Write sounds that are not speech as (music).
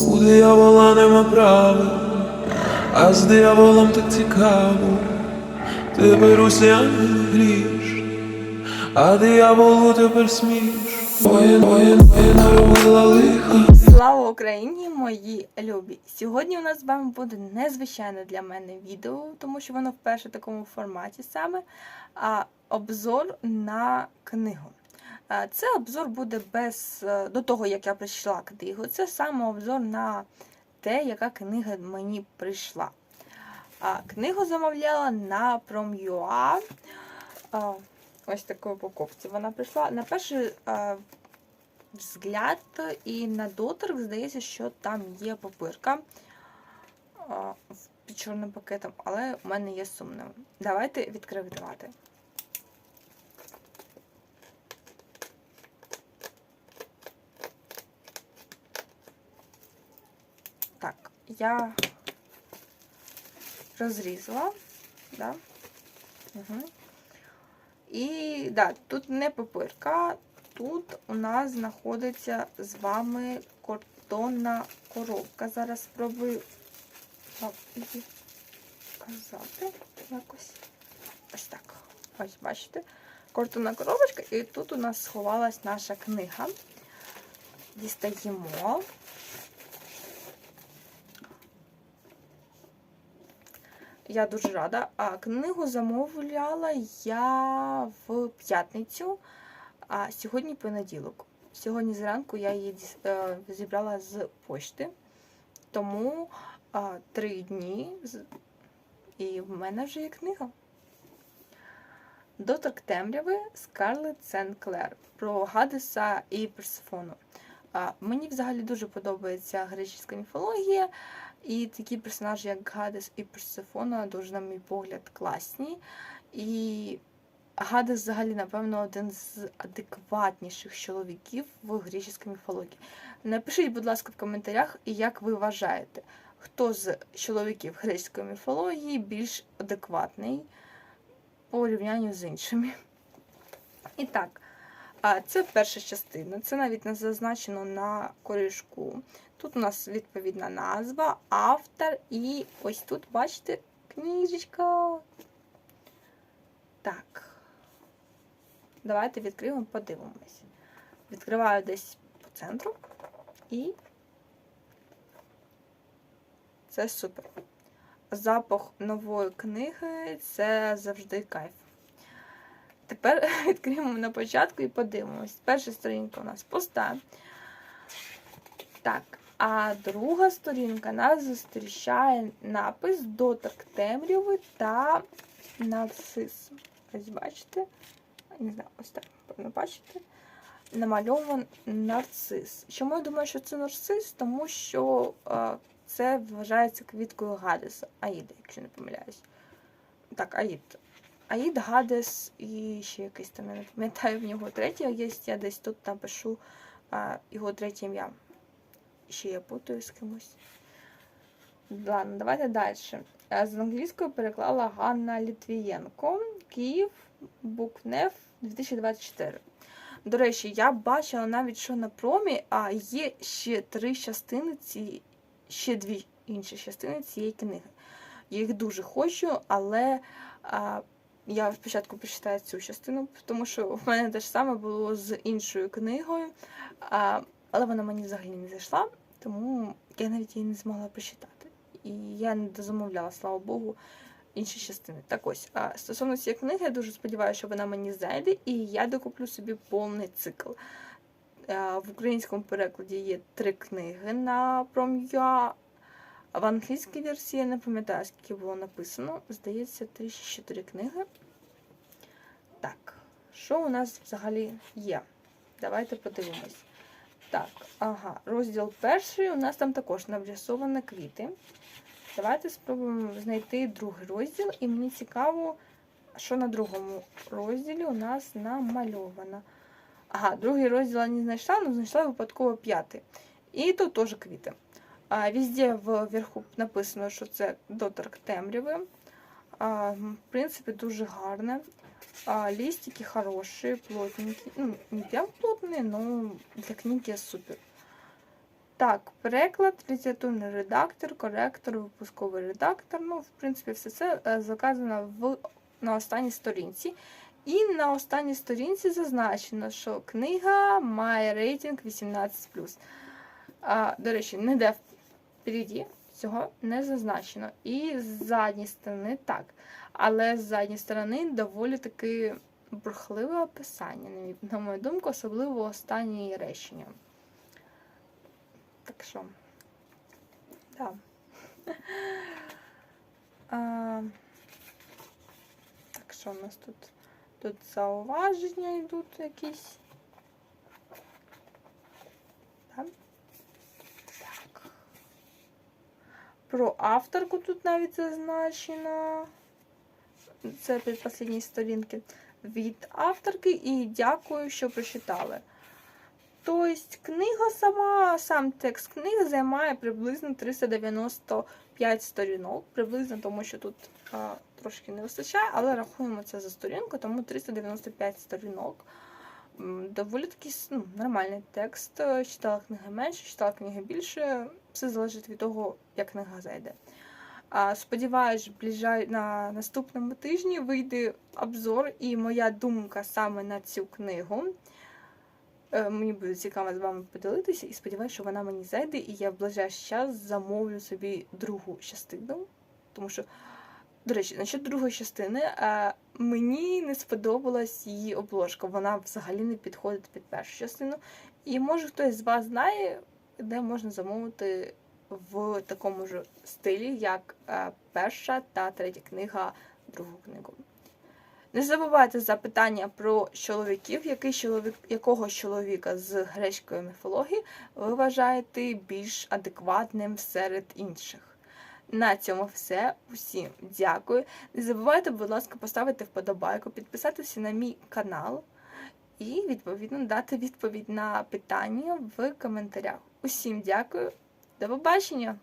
У диявола нема права, а з дияволом так цікаво. Беруся ангел гріш, а дияволу тепер сміш. Моє, моє, моє наробила лиха. Слава Україні, мої любі! Сьогодні у нас з вами буде незвичайне для мене відео, тому що воно вперше в такому форматі саме а, обзор на книгу. А, Це обзор буде без е, до того, як я прийшла книгу. Це саме обзор на те, яка книга мені прийшла. Книгу замовляла на Prom.ua. Ось такої упаковці вона прийшла. На перший взгляд і на доторк здається, що там є папирка під чорним пакетом, але у мене є сумним. Давайте відкривати. Так, я розрізала, да? Угу. І да, тут не папирка, тут у нас знаходиться з вами картонна коробка. Зараз спробую її показати якось. Ось так. Ось, бачите? Картонна коробочка, і тут у нас сховалась наша книга. Дістаємо. Я дуже рада. А книгу замовляла я в п'ятницю, а сьогодні понеділок. Сьогодні зранку я її е, зібрала з почти. Тому три дні і в мене вже є книга. Доторк темряви Скарлетт Сен-Клер про Гадеса і Персифону. Мені взагалі дуже подобається греческая міфологія, і такі персонажі, як Гадес і Персифона, дуже, на мій погляд, класні. І Гадес взагалі, напевно, один з адекватніших чоловіків в греческій міфології. Напишіть, будь ласка, в коментарях, як ви вважаєте, хто з чоловіків греческої міфології більш адекватний по порівнянню з іншими. І так, це перша частина. Це навіть не зазначено на корішку. Тут у нас відповідна назва, автор, і ось тут, бачите, книжечка. Так. Давайте відкриємо, подивимось. Відкриваю десь по центру. І це супер. Запах нової книги це завжди кайф. Тепер (laughs) відкриємо на початку і подивимось. Перша сторінка у нас пуста. Так, а друга сторінка нас зустрічає напис Доторк темряви та нарцис. Ось бачите? Не знаю, ось так, певно, бачите. Намальований нарцис. Чому я думаю, що це нарцис? Тому що е, це вважається квіткою Гадеса. Аїда, якщо не помиляюсь. Так, Аїд. Аїд, Гадес і ще якийсь там, я не пам'ятаю, в нього третє є, я десь тут напишу а, його третє ім'я. Ще я путаю з кимось. Ладно, давайте далі. З англійської переклала Ганна Літвієнко. Київ, Букнев 2024. До речі, я бачила навіть, що на промі а є ще три частини ці, ще дві інші частини цієї книги. Я їх дуже хочу, але а, я спочатку прочитаю цю частину, тому що в мене те ж саме було з іншою книгою, але вона мені взагалі не зайшла, тому я навіть її не змогла прочитати. І я не дозамовляла, слава Богу, інші частини. Так ось, а стосовно цієї книги, я дуже сподіваюся, що вона мені зайде, і я докуплю собі повний цикл. В українському перекладі є три книги на В англійській версії я не пам'ятаю, скільки було написано. Здається, 3-4 книги. Так, що у нас взагалі є? Давайте подивимось. Так, ага, розділ перший. У нас там також нарисовані квіти. Давайте спробуємо знайти другий розділ. І мені цікаво, що на другому розділі у нас намальовано. Ага, другий розділ я не знайшла, але знайшла випадково п'ятий. І тут теж квіти. А, везде вверху написано, що це доторк темряви. А, в принципі, дуже гарне. А, листики хороші, плотненькі. Ну, не прям плотні, але для книги супер. Так, переклад, літературний редактор, коректор, випусковий редактор. Ну, в принципі, все це е, заказано в, на останній сторінці. І на останній сторінці зазначено, що книга має рейтинг 18. А, до речі, ніде впереді цього не зазначено. І з задньої сторони так. Але з задньої сторони доволі таки бурхливе описання, на мою думку, особливо останнє речення. Так що. Да. (laughs) А, так що у нас тут? Тут зауваження йдуть якісь. Так. Так. Про авторку тут навіть зазначено. Це під предпоследній сторінки. Від авторки і дякую, що прочитали. Тобто книга сама, сам текст книги займає приблизно 395 сторінок, приблизно тому, що тут а, трошки не вистачає, але рахуємо це за сторінку, тому 395 сторінок. Доволі такий ну, нормальний текст. Читала книги менше, читала книги більше. Все залежить від того, як книга зайде. Сподіваюсь, на наступному тижні вийде обзор і моя думка саме на цю книгу. Е, Мені буде цікаво з вами поділитися, і сподіваюся, що вона мені зайде, і я в ближайший час замовлю собі другу частину. Тому що, до речі, насчет другої частини, е, мені не сподобалась її обложка. Вона взагалі не підходить під першу частину. І може хтось з вас знає, де можна замовити в такому ж стилі, як е, перша та третя книга, другу книгу. Не забувайте запитання про чоловіків, який чоловік, якого чоловіка з грецької міфології ви вважаєте більш адекватним серед інших. На цьому все. Усім дякую. Не забувайте, будь ласка, поставити вподобайку, підписатися на мій канал і, відповідно, дати відповідь на питання в коментарях. Усім дякую. До побачення!